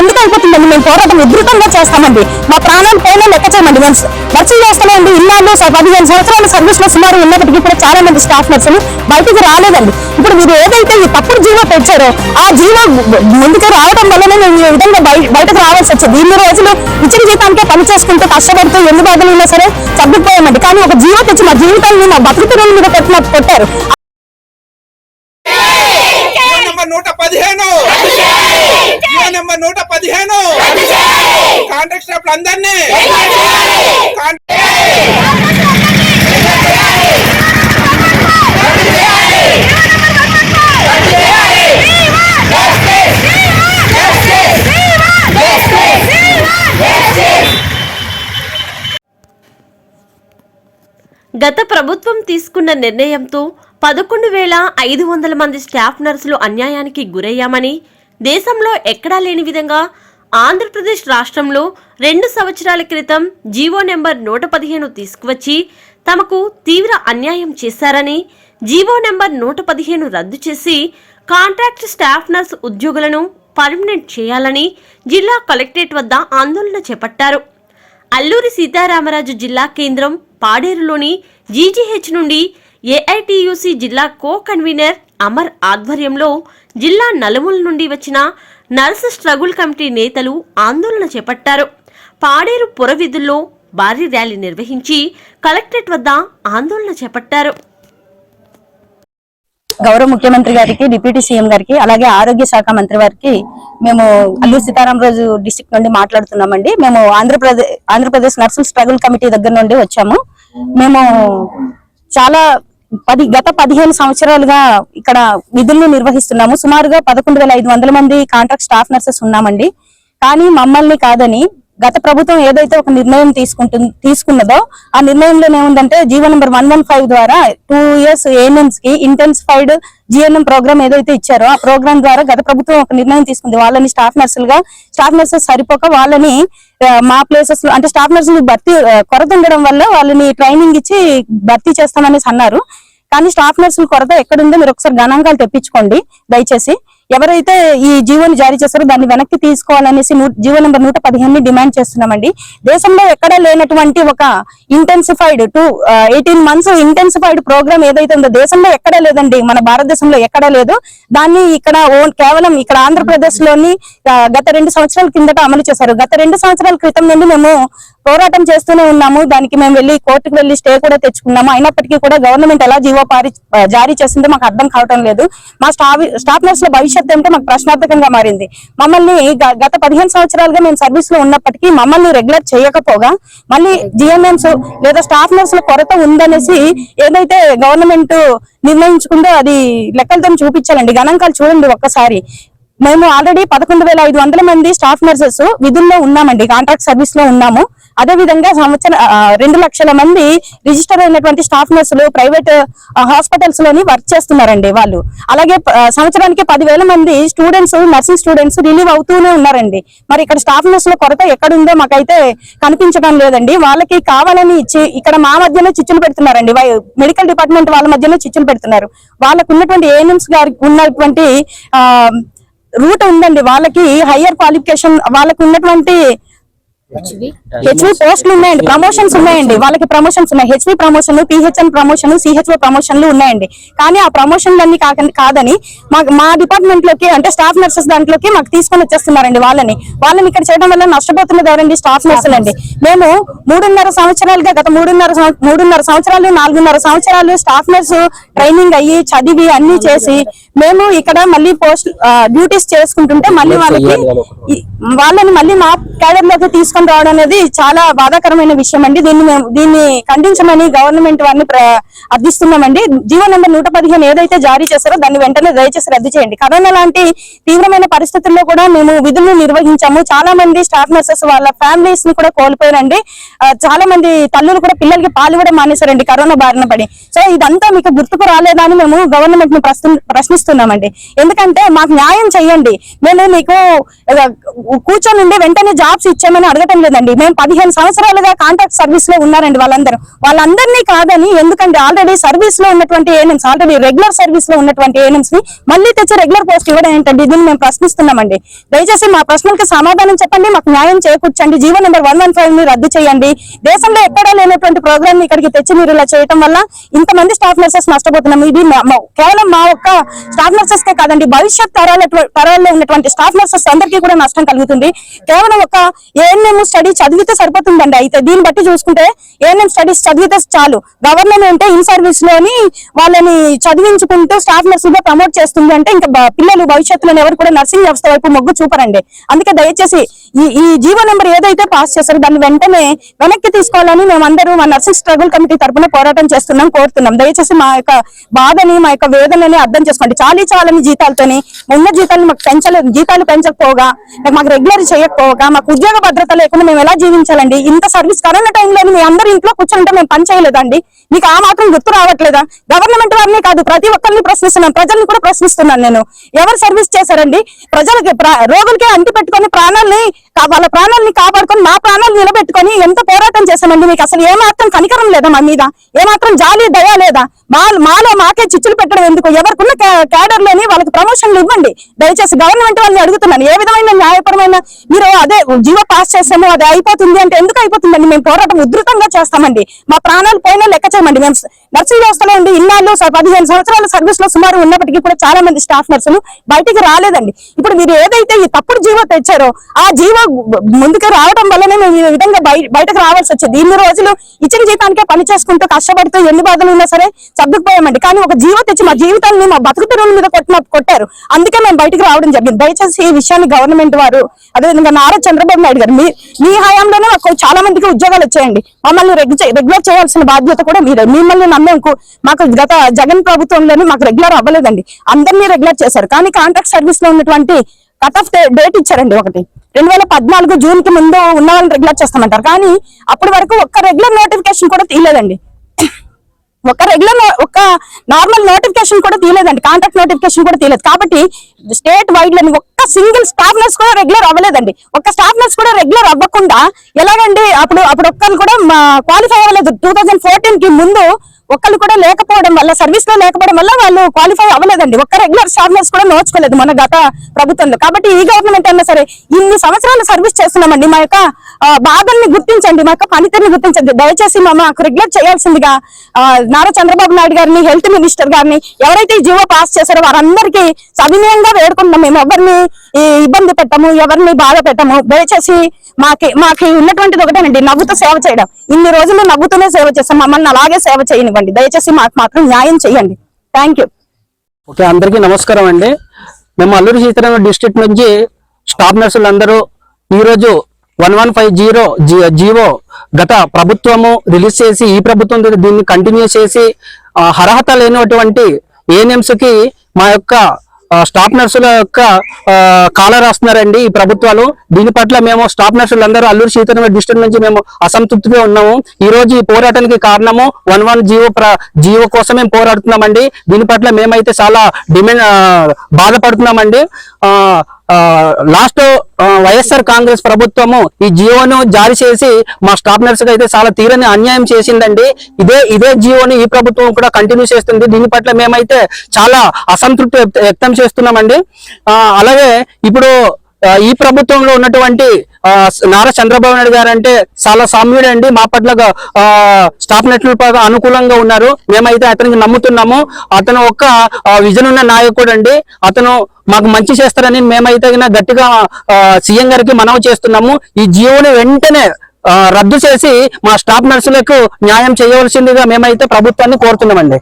ఎందుకు అయిపోతుందండి? మేము పోరాటం ఉధృతంగా చేస్తామండి. మా ప్రాణాలు పైన లెక్క చేయమండి. మేము నర్సులు చేస్తామండి ఇన్నాళ్ళు పదిహేను సంవత్సరాల సర్వీస్లో సుమారు ఉన్నప్పటికీ కూడా చాలా మంది స్టాఫ్ నర్సులు బయటకు రాలేదండి. ఇప్పుడు మీరు ఏదైతే ఈ తప్పుడు జీవో తెచ్చారో ఆ జీవో ముందుకు రావడం వల్లనే మేము ఈ విధంగా బయటకు రావాల్సి వచ్చింది? ఇన్ని రోజులు ఇచ్చిన జీతానికే పని చేసుకుంటూ కష్టపడుతూ ఎన్ని బాధలు ఉన్నా సరే సర్దుకుపోయామండి. కానీ ఒక జీవో తెచ్చి మా జీవితాన్ని మా బతుకుతున్న మీద కొట్టిన కొట్టారు జీవో నెంబర్ నూట పదిహేను జీవో నెంబర్ నూట పదిహేను. కాంట్రాక్ట్ స్టాఫ్ అందరినీ. గత ప్రభుత్వం తీసుకున్న నిర్ణయంతో పదకొండు వేల ఐదు వందల మంది స్టాఫ్ నర్సులు అన్యాయానికి గురయ్యామని దేశంలో ఎక్కడా లేని విధంగా ఆంధ్రప్రదేశ్ రాష్ట్రంలో రెండు సంవత్సరాల క్రితం జీవో నెంబర్ నూట పదిహేను తీసుకువచ్చి తమకు తీవ్ర అన్యాయం చేశారని జీవో నెంబర్ నూట పదిహేను రద్దు చేసి కాంట్రాక్ట్ స్టాఫ్ నర్స్ ఉద్యోగులను పర్మనెంట్ చేయాలని జిల్లా కలెక్టరేట్ వద్ద ఆందోళన చేపట్టారు. అల్లూరి సీతారామరాజు జిల్లా కేంద్రం పాడేరులోని జీజీహెచ్ నుండి ఏఐటియుసి జిల్లా కో కన్వీనర్ అమర్ ఆధ్వర్యంలో జిల్లా నలుమూల నుండి వచ్చిన నర్స్ స్ట్రగుల్ కమిటీ నేతలు ఆందోళన చేపట్టారు. పాడేరు పురవిధుల్లో భారీ ర్యాలీ నిర్వహించి కలెక్టరేట్ వద్ద ఆందోళన చేపట్టారు. గౌరవ ముఖ్యమంత్రి గారికి డిప్యూటీ సీఎం గారికి అలాగే ఆరోగ్య శాఖ మంత్రి వారికి మేము అల్లూరు సీతారామరాజు డిస్టిక్ నుండి మాట్లాడుతున్నామండి. మేము ఆంధ్రప్రదేశ్ ఆంధ్రప్రదేశ్ నర్సుల స్ట్రగుల్ కమిటీ దగ్గర నుండి వచ్చాము. మేము చాలా పది గత పదిహేను సంవత్సరాలుగా ఇక్కడ విధులను నిర్వహిస్తున్నాము. సుమారుగా పదకొండు వేల ఐదు వందల మంది కాంట్రాక్ట్ స్టాఫ్ నర్సెస్ ఉన్నామండి. కానీ మమ్మల్ని కాదని గత ప్రభుత్వం ఏదైతే ఒక నిర్ణయం తీసుకుంటుంది తీసుకున్నదో ఆ నిర్ణయంలో ఏముందంటే GO number one one five ద్వారా టూ ఇయర్స్ ఏఎన్ఎంస్కి ఇంటెన్సిఫైడ్ జిఎన్ఎం ప్రోగ్రామ్ ఏదైతే ఇచ్చారో ఆ ప్రోగ్రామ్ ద్వారా గత ప్రభుత్వం ఒక నిర్ణయం తీసుకుంది. వాళ్ళని స్టాఫ్ నర్సులుగా స్టాఫ్ నర్సెస్ సరిపోక వాళ్ళని మా ప్లేసెస్ అంటే స్టాఫ్ నర్సులు భర్తీ కొరత ఉండడం వల్ల వాళ్ళని ట్రైనింగ్ ఇచ్చి భర్తీ చేస్తామనేసి అన్నారు. కానీ స్టాఫ్ నర్సుల కొరత ఎక్కడుందో మీరు ఒకసారి గణాంకాలు తెప్పించుకోండి దయచేసి. ఎవరైతే ఈ జీవోని జారీ చేస్తారో దాన్ని వెనక్కి తీసుకోవాలనేసి జీవో నెంబర్ నూట పదిహేను డిమాండ్ చేస్తున్నామండి. దేశంలో ఎక్కడా లేనటువంటి ఒక intensified two eighteen months intensified programme ఏదైతే ఉందో దేశంలో ఎక్కడా లేదండి మన భారతదేశంలో ఎక్కడా లేదు. దాన్ని ఇక్కడ ఓన్ కేవలం ఇక్కడ ఆంధ్రప్రదేశ్లోని గత రెండు సంవత్సరాల కిందట అమలు చేశారు. గత రెండు సంవత్సరాల క్రితం నుండి మేము పోరాటం చేస్తూనే ఉన్నాము. దానికి మేము వెళ్ళి కోర్టుకు వెళ్ళి స్టే కూడా తెచ్చుకున్నాము. అయినప్పటికీ కూడా గవర్నమెంట్ ఎలా జీవో పారి జారీ చేసిందో మాకు అర్థం కావటం లేదు. మా స్టాఫ్ స్టాఫ్ నర్స్లో భవిష్యత్తు ఏమిటో మాకు ప్రశ్నార్థకంగా మారింది. మమ్మల్ని గత పదిహేను సంవత్సరాలుగా మేము సర్వీస్లో ఉన్నప్పటికీ మమ్మల్ని రెగ్యులర్ చేయకపోగా మళ్ళీ జిఎంఎంస్ లేదా స్టాఫ్ నర్సుల కొరత ఉందనేసి ఏదైతే గవర్నమెంట్ నిర్ణయించుకుందో అది లెక్కలతో చూపించాలండి. గణాంకాలు చూడండి ఒక్కసారి. మేము ఆల్రెడీ పదకొండు వేల ఐదు వందల మంది స్టాఫ్ నర్సెస్ విధుల్లో ఉన్నామండి కాంట్రాక్ట్ సర్వీస్లో ఉన్నాము. అదే విధంగా సంవత్సరం రెండు లక్షల మంది రిజిస్టర్ అయినటువంటి స్టాఫ్ నర్సులు ప్రైవేట్ హాస్పిటల్స్లోని వర్క్ చేస్తున్నారండి వాళ్ళు. అలాగే సంవత్సరానికి పదివేల మంది స్టూడెంట్స్ నర్సింగ్ స్టూడెంట్స్ రిలీవ్ అవుతూనే ఉన్నారండి. మరి ఇక్కడ స్టాఫ్ నర్సుల కొరత ఎక్కడుందో మాకైతే కనిపించడం లేదండి. వాళ్ళకి కావాలని ఇచ్చి ఇక్కడ మా మధ్యనే చిచ్చులు పెడుతున్నారండి. మెడికల్ డిపార్ట్మెంట్ వాళ్ళ మధ్యనే చిచ్చులు పెడుతున్నారు. వాళ్ళకు ఉన్నటువంటి ఏఎన్ఎంస్ గారికి ఉన్నటువంటి ఆ రూట్ ఉందండి. వాళ్ళకి హయ్యర్ క్వాలిఫికేషన్ వాళ్ళకి ఉన్నటువంటి హెచ్వి పోస్టులు ఉన్నాయండి. ప్రమోషన్స్ ఉన్నాయండి. వాళ్ళకి ప్రమోషన్స్ ఉన్నాయి. HV promotion PHN promotion CHO ప్రమోషన్లు ఉన్నాయండి. కానీ ఆ ప్రమోషన్లన్నీ కాదని మా మా డిపార్ట్మెంట్లోకి అంటే స్టాఫ్ నర్సెస్ దాంట్లోకి మాకు తీసుకొని వచ్చేస్తున్నారండి వాళ్ళని. వాళ్ళని ఇక్కడ చేయడం వల్ల నష్టపోతున్నది ఎవరండి? స్టాఫ్ నర్సులు అండి. మేము మూడున్నర సంవత్సరాలుగా గత మూడున్నర మూడున్నర సంవత్సరాలు నాలుగున్నర సంవత్సరాలు స్టాఫ్ నర్సు ట్రైనింగ్ అయ్యి చదివి అన్ని చేసి మేము ఇక్కడ మళ్ళీ పోస్ట్ డ్యూటీస్ చేసుకుంటుంటే మళ్ళీ వాళ్ళకి వాళ్ళని మళ్ళీ మా క్యాడర్లోకి తీసుకొని రావడం అనేది చాలా బాధాకరమైన విషయం అండి. దీన్ని మేము దీన్ని ఖండించమని గవర్నమెంట్ వారిని అర్థిస్తున్నామండి. జీవో నెంబర్ నూట పదిహేను ఏదైతే జారీ చేశారో దాన్ని వెంటనే దయచేసి రద్దు చేయండి. కరోనా లాంటి తీవ్రమైన పరిస్థితుల్లో కూడా మేము విధులు నిర్వహించాము. చాలా మంది స్టాఫ్ నర్సెస్ వాళ్ళ ఫ్యామిలీస్ని కూడా కోల్పోయారండి. చాలా మంది తల్లులు కూడా పిల్లలకి పాలు ఇవ్వడం మానేశారండి కరోనా బారిన పడి. సో ఇదంతా మీకు గుర్తుకు రాలేదా అని మేము గవర్నమెంట్ని ప్రశ్నిస్తున్నామండి. ఎందుకంటే మాకు న్యాయం చేయండి. మేము మీకు కూర్చొని ఉండి వెంటనే జాబ్స్ ఇచ్చామని అడగటం లేదండి. మేము పదిహేను సంవత్సరాలుగా కాంట్రాక్ట్ సర్వీస్లో ఉన్నారండి వాళ్ళందరూ. వాళ్ళందరినీ కాదని ఎందుకంటే ఆల్రెడీ సర్వీస్లో ఉన్నటువంటి ఏఎన్ఎంస్ ఆల్రెడీ రెగ్యులర్ సర్వీస్లో ఉన్నటువంటి ఏఎన్ఎంస్ని మళ్ళీ తెచ్చి రెగ్యులర్ పోస్ట్ ఇవ్వడం ఏంటండి? దీన్ని మేము ప్రశ్నిస్తున్నామండి. దయచేసి మా ప్రశ్నలకు సమాధానం చెప్పండి మాకు న్యాయం చేకూర్చండి. జీవో నెంబర్ వన్ వన్ ఫైవ్ని రద్దు చేయండి. దేశంలో ఎక్కడా లేనటువంటి ప్రోగ్రామ్ ఇక్కడికి తెచ్చి మీరు ఇలా చేయడం వల్ల ఇంతమంది స్టాఫ్ నర్సెస్ నష్టపోతున్నాం. ఇది మా- కేవలం మా ఒక్క స్టాఫ్ నర్సెస్ కే కాదండి భవిష్యత్ తరాల తరాల్లో ఉన్నటువంటి స్టాఫ్ నర్సెస్ అందరికీ కూడా నష్టం కలుగుతుంది కేవలం ఒక ఏఎన్ఎం స్టడీ చదివితే సరిపోతుందండి. అయితే దీన్ని బట్టి చూసుకుంటే ఏఎన్ఎం స్టడీస్ చదివితే చాలు. గవర్నమెంట్ ఇన్ సర్వీస్లోని వాళ్ళని చదివించుకుంటూ స్టాఫ్ నర్స్గా ప్రమోట్ చేస్తుంది అంటే ఇంకా పిల్లలు భవిష్యత్తులో ఎవరు కూడా నర్సింగ్ వ్యవస్థ వైపు మొగ్గు చూపరండి. అందుకే దయచేసి ఈ ఈ జీవో నెంబర్ ఏదైతే పాస్ చేశారో దాన్ని వెంటనే వెనక్కి తీసుకోవాలని మేమందరూ మా నర్సింగ్ స్ట్రగుల్ కమిటీ తరఫున పోరాటం చేస్తున్నాం కోరుతున్నాం. దయచేసి మా యొక్క బాధని మా యొక్క వేదనని అర్థం చేసుకోండి. చాలీ చాలని జీతాలతోని ఉన్న జీతాలను మాకు పెంచలేదు జీతాలు పెంచకపోగా మాకు రెగ్యులర్ చేయకపోగా మాకు ఉద్యోగ భద్రత లేకుండా మేము ఎలా జీవించాలండి? ఇంత సర్వీస్ కరోనా టైంలో మీ అందరి ఇంట్లో కూర్చుంటే మేము పని చేయలేదండి. మీకు ఆ మాత్రం గుర్తు రావట్లేదా? గవర్నమెంట్ వారిని కాదు ప్రతి ఒక్కరిని ప్రశ్నిస్తున్నాను ప్రజల్ని కూడా ప్రశ్నిస్తున్నాను నేను. ఎవరు సర్వీస్ చేశారండి? ప్రజలకి ప్ర- రోగులకి అంటి పెట్టుకొని ప్రాణాలని వాళ్ళ ప్రాణాలని కాపాడుకొని మా ప్రాణాలు నిలబెట్టుకొని ఎంత పోరాటం చేశామండి మీకు అసలు ఏమాత్రం కనికరం లేదా మా మీద? ఏమాత్రం జాలి దయ లేదా? మా మాలో మాకే చిచ్చులు పెట్టడం ఎందుకు? ఎవరికున్న క్యాడర్లోని వాళ్ళకి ప్రమోషన్లు ఇవ్వండి. దయచేసి గవర్నమెంట్ వాళ్ళని అడుగుతున్నాను. ఏ విధమైన న్యాయపరమైన మీరు అదే జీవో పాస్ చేసాము అది అయిపోతుంది అంటే ఎందుకు అయిపోతుందండి? మేము పోరాటం ఉధృతంగా చేస్తామండి. మా ప్రాణాలు పోయినా లెక్క చేయమండి. మేము నర్సింగ్ వ్యవస్థలో ఉండి ఇన్నాళ్ళు పదిహేను సంవత్సరాల సర్వీస్లో సుమారు ఉన్నప్పటికీ కూడా చాలా మంది స్టాఫ్ నర్సులు బయటికి రాలేదండి. ఇప్పుడు మీరు ఏదైతే ఈ తప్పుడు జీవో తెచ్చారో ఆ జీవో ముందుకు రావడం వల్లనే మేము ఈ విధంగా బయటకు రావాల్సి వచ్చింది. ఇన్ని రోజులు ఇచ్చిన జీతానికే పని చేసుకుంటూ కష్టపడుతూ ఎన్ని బాధలు ఉన్నా సరే సర్దుకుపోయామండి. కానీ ఒక జీవో తెచ్చి మా జీవితాన్ని మా బతుకు మీద కొట్టిన కొట్టారు. అందుకే మేము బయటకు రావడం జరిగింది. దయచేసి ఈ విషయాన్ని గవర్నమెంట్ వారు అదేవిధంగా నారా చంద్రబాబు నాయుడు గారు మీ మీ హయాంలోనే చాలా మందికి ఉద్యోగాలు వచ్చాయండి. మమ్మల్ని రెగ్యులర్ చేయాల్సిన బాధ్యత కూడా మీరే మిమ్మల్ని మేము మాకు గత జగన్ ప్రభుత్వంలోనే మాకు రెగ్యులర్ అవ్వలేదండి. అందరినీ రెగ్యులర్ చేశారు. కానీ కాంట్రాక్ట్ సర్వీస్లో ఉన్నటువంటి కట్ ఆఫ్ డేట్ ఇచ్చారండి ఒకటి. రెండు వేల పద్నాలుగు జూన్కి ముందు ఉన్న వాళ్ళని రెగ్యులర్ చేస్తామంటారు. కానీ అప్పటి వరకు ఒక్క రెగ్యులర్ నోటిఫికేషన్ కూడా తీయలేదండి. ఒక రెగ్యులర్ ఒక నార్మల్ నోటిఫికేషన్ కూడా తీయలేదండి. కాంట్రాక్ట్ నోటిఫికేషన్ కూడా తీయలేదు. కాబట్టి స్టేట్ వైడ్ లని సింగిల్ స్టాఫ్ నర్స్ కూడా రెగ్యులర్ అవ్వలేదండి. ఒక స్టాఫ్ నర్స్ కూడా రెగ్యులర్ అవ్వకుండా ఎలాగండి అప్పుడు అప్పుడు ఒక్కరు కూడా క్వాలిఫై అవ్వలేదు. టూ థౌజండ్ ఫోర్టీన్కి ముందు ఒక్కళ్ళు కూడా లేకపోవడం వల్ల సర్వీస్లో లేకపోవడం వల్ల వాళ్ళు క్వాలిఫై అవ్వలేదండి. ఒక్క రెగ్యులర్ స్టాఫ్ నర్స్ కూడా నోచుకోలేదు మన గత ప్రభుత్వంలో. కాబట్టి ఈ గవర్నమెంట్ అయినా సరే ఇన్ని సంవత్సరాలు సర్వీస్ చేస్తున్నామండి. మా యొక్క బాధల్ని గుర్తించండి. మా యొక్క పనితీరుని గుర్తించండి. దయచేసి మాకు రెగ్యులర్ చేయాల్సిందిగా నారా చంద్రబాబు నాయుడు గారిని హెల్త్ మినిస్టర్ గారిని ఎవరైతే ఈ జీవో పాస్ చేశారో వారందరికీ సవినయంగా వేడుకుంటున్నాం. మేము ఎవరిని ఇబ్బంది పెట్టము ఎవరిని బాధ పెట్టము. దయచేసి మాకి మాకి ఉన్నటువంటిది ఒకటేనండి నవ్వుతూ సేవ చేయడం. ఇన్ని రోజులు నవ్వుతూనే సేవ చేస్తాం. మమ్మల్ని అలాగే సేవ చేయనివ్వండి. దయచేసి మాకు మాత్రం న్యాయం చేయండి. థ్యాంక్ యూ ఓకే అందరికీ నమస్కారం అండి. మేము అల్లూరి సీతారామ డిస్ట్రిక్ట్ నుంచి స్టాఫ్ నర్సులు అందరూ ఈరోజు one one five zero GO గత ప్రభుత్వము రిలీజ్ చేసి ఈ ప్రభుత్వం దీన్ని- కంటిన్యూ చేసి అర్హత లేనటువంటి ఏఎన్ఎంస్కి మా యొక్క స్టాఫ్ నర్సుల యొక్క ఆ, కాలర్ రాస్తున్నారండి ఈ ప్రభుత్వాలు. దీని పట్ల మేము స్టాఫ్ నర్సులు అందరూ అల్లూరు సీతారామ డిస్ట్రిక్ట్ నుంచి మేము అసంతృప్తిగా ఉన్నాము. ఈ రోజు ఈ పోరాటానికి కారణము వన్ వన్ జీవో ప్ర జీవో కోసం మేము పోరాడుతున్నామండి. దీని పట్ల మేమైతే చాలా డిమాండ్ బాధపడుతున్నామండి. లాస్ట్ వైఎస్ఆర్ కాంగ్రెస్ ప్రభుత్వము ఈ జియోను జారీ చేసి మా స్టాఫ్ నర్సుకు అయితే చాలా తీరని అన్యాయం చేసిందండి. ఇదే ఇదే జియోని ఈ ప్రభుత్వం కూడా కంటిన్యూ చేస్తుంది. దీని పట్ల మేమైతే చాలా అసంతృప్తి వ్యక్తం వ్యక్తం చేస్తున్నామండి అలాగే ఇప్పుడు ఈ ప్రభుత్వంలో ఉన్నటువంటి ఆ, నారా చంద్రబాబు నాయుడు గారు అంటే చాలా సామ్యుడు అండి. మా పట్ల స్టాఫ్ నెట్ల అనుకూలంగా ఉన్నారు. మేమైతే అతనికి నమ్ముతున్నాము. అతను ఒక విజన్ ఉన్న నాయకుడు అండి. అతను మాకు మంచి చేస్తారని మేమైతే గట్టిగా సీఎం గారికి మనవి చేస్తున్నాము. ఈ జియోని వెంటనే రద్దు చేసి మా స్టాఫ్ నర్సులకు న్యాయం చేయవలసిందిగా మేమైతే ప్రభుత్వాన్ని కోరుతున్నామండి.